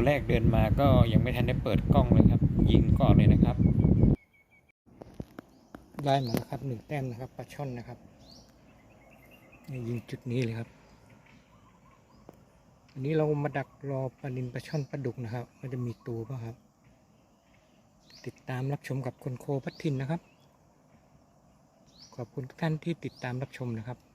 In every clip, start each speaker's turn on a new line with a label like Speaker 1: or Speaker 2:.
Speaker 1: ตัวแรกเดินมาก็ยังไม่ทันได้เปิดกล้องเลยครับ ยิงก่อนเลยนะครับ
Speaker 2: ได้มาครับหนึ่งแต้มนะครับปลาช่อนนะครับยิงจุดนี้เลยครับ อันนี้เรามาดักรอปลานินปลาช่อนปลาดุกนะครับ มันจะมีตัวป่ะครับ ติดตามรับชมกับคนโคพัททินนะครับ ขอบคุณทุกท่านที่ติดตามรับชมนะครับ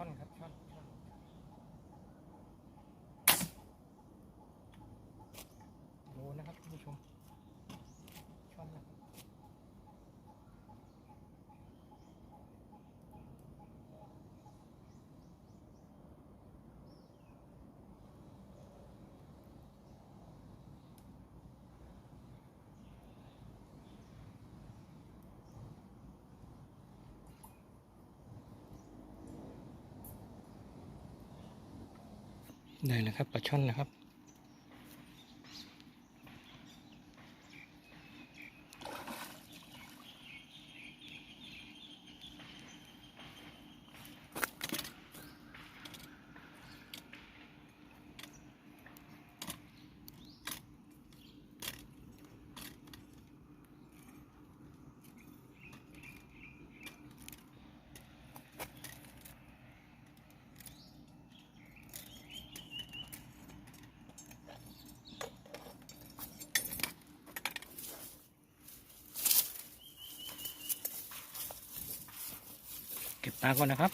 Speaker 2: ช่อนครับช่อนช่อนโลนะครับท่านผู้ชม ช่อนนะครับ ได้แล้วครับปลาช่อนนะครับ ตาก่อนนะครับ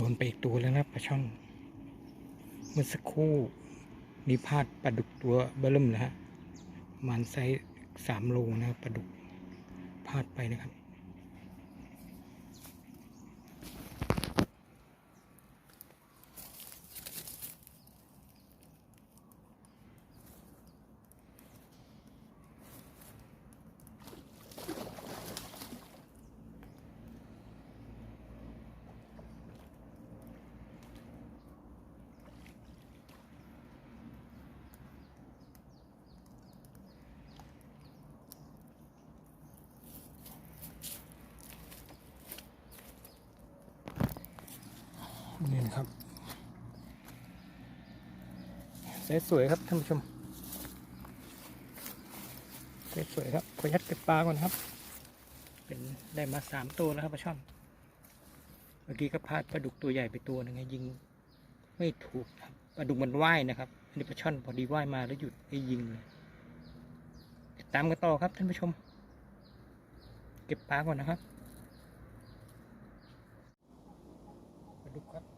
Speaker 2: ดนไปอีกตัวแล้วนะปลาช่อน เมื่อสักครู่นี่พลาดปลาดุกตัวเบลิ่มนะฮะประมันไซส์สามโลนะครับปลาดุกพลาดไปนะครับ ครับไซส์สวยครับท่านผู้ชมไซส์สวยครับขอยัดเก็บปลาก่อนครับ เป็นได้มาสามตัวแล้วครับปลาช่อน เมื่อกี้ก็พลาดปลาดุกตัวใหญ่ไปตัวหนึงไงยิง ไม่ถูกครับปลาดุกมันว่ายนะครับอันนี้ปลาช่อนพอดีว่ายมาแล้วหยุดให้ยิงเลยติดตามกันต่อครับท่านผู้ชม เก็บปลาก่อนนะครับปลาดุกครับ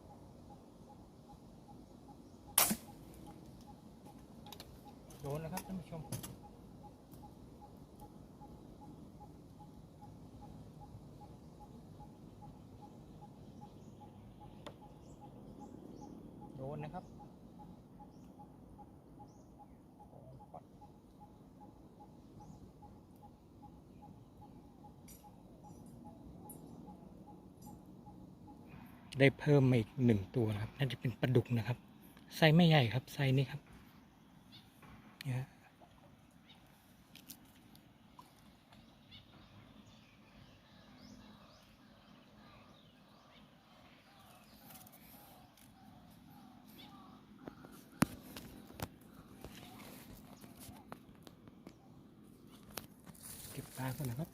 Speaker 2: นแล้ครับท่านผู้ชมโดนนะครับได้เพิ่มมาอีกหนึ่งตัวนะครับน่าจะเป็นปลาดุกนะครับไซส์ไม่ใหญ่ครับไซส์นี้ครับ เนี่ยฮะเ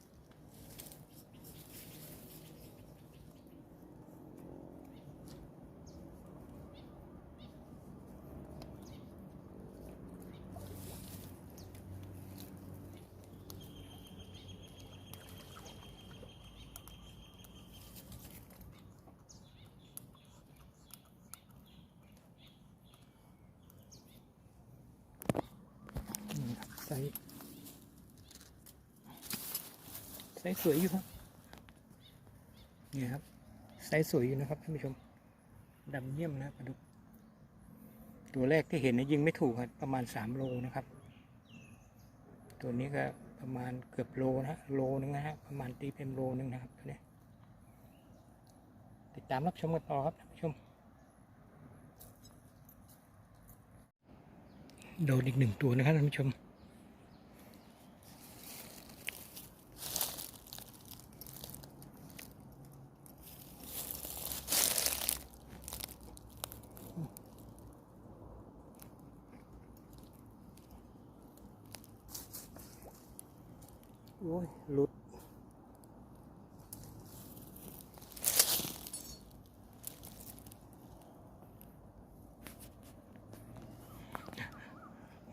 Speaker 2: ก็บปลาก่อนนะครับนี่ครับไซส์ไซส์สวยอยู่ครับนี่ครับไซส์สวยอยู่นะครับท่านผู้ชมดำเยี่ยมนะปลาดุกตัวแรกที่เห็นนยยิงไม่ถูกครับประมาณสามโลนะครับ ตัวนี้ก็ประมาณเกือบโลนะฮะโลนึงนะฮะประมาณตีเป็นโลนึงนะครับตัวนี้ติดตามรับชมกันต่อครับท่านผู้ชมโดนอีกหนึ่งตัวนะครับท่านผู้ชม อ้ยหลุด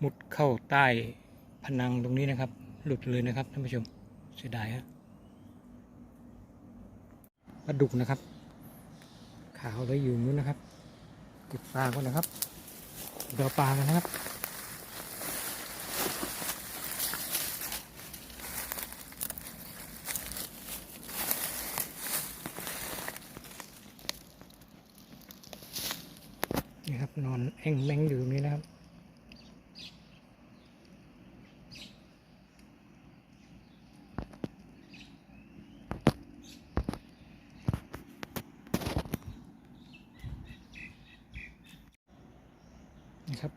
Speaker 2: มุดเข้าใต้ผนังตรงนี้นะครับ หลุดเลยนะครับท่านผู้ชมเสียดายฮะปลาดุกนะครับ ขาวเลยอยู่นู้นนะครับเก็บปลาก่อนนะครับเดี๋ยวปลากันนะครับ นี่ครับนอน แอ่งแมงอยู่ตรงนี้นะครับ นะครับ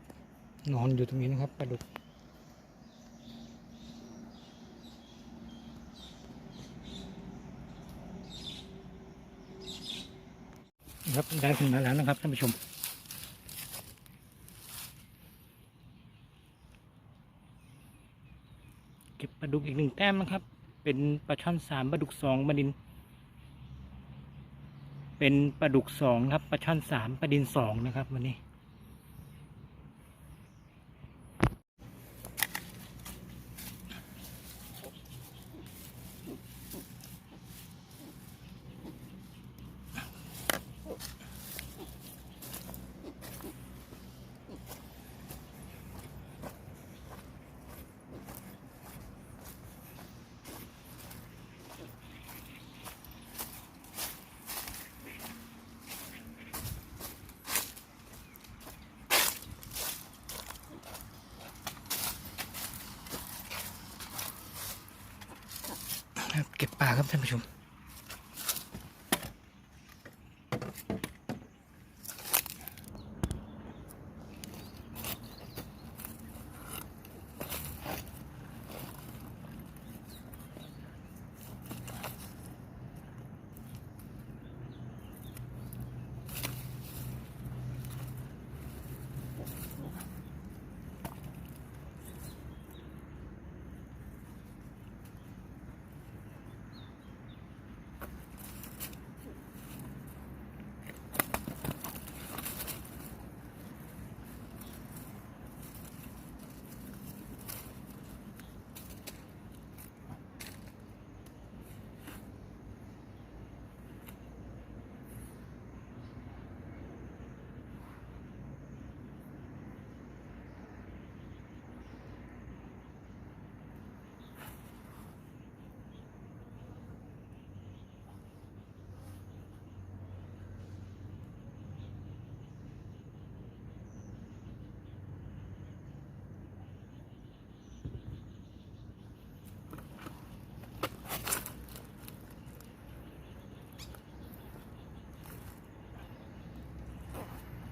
Speaker 2: นอนอยู่ตรงนี้นะครับปลาดุกนะครับได้ขึ้นมาแล้วนะครับท่านผู้ชม เก็บปลาดุกอีกหนึ่งแต้มนะครับ เป็นปลาช่อนสามปลาดุกสองปลาดิน เป็นปลาดุกสองครับปลาช่อนสามปลาดินสองนะครับวันนี้ เก็บปลาครับท่านผู้ชม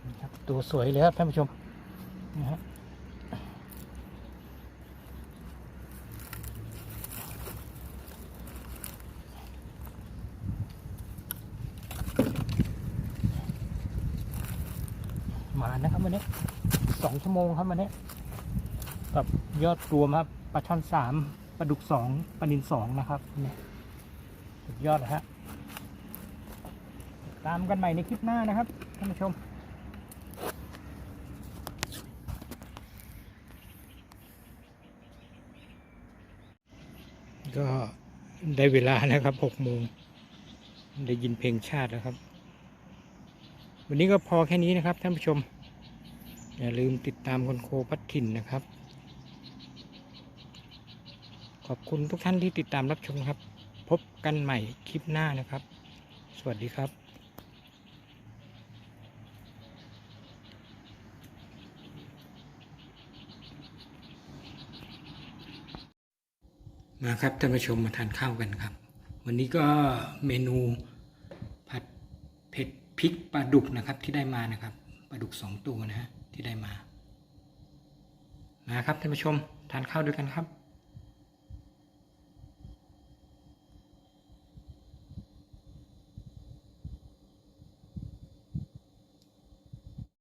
Speaker 2: น ตัวสวยเลยครับท่านผู้ชมนะฮะมานะครับวันนี้สองชั่วโมงครับวันนี้กับยอดรวมครับปลาช่อนสามปลาดุกสองปลานินสองนะครับนี่สุดยอดนะฮะตามกันใหม่ในคลิปหน้านะครับท่านผู้ชม ก็ได้เวลานะครับหกโมงได้ยินเพลงชาติแล้วครับ วันนี้ก็พอแค่นี้นะครับท่านผู้ชม อย่าลืมติดตามคนโคพัดถิ่นนะครับ ขอบคุณทุกท่านที่ติดตามรับชมครับ พบกันใหม่คลิปหน้านะครับ สวัสดีครับ มาครับท่านผู้ชมมาทานข้าวกันครับ วันนี้ก็เมนูผัดเผ็ดพริกปลาดุกนะครับที่ได้มานะครับปลาดุกสองตัวนะฮะที่ได้มามาครับท่านผู้ชมทานข้าวด้วยกันครับ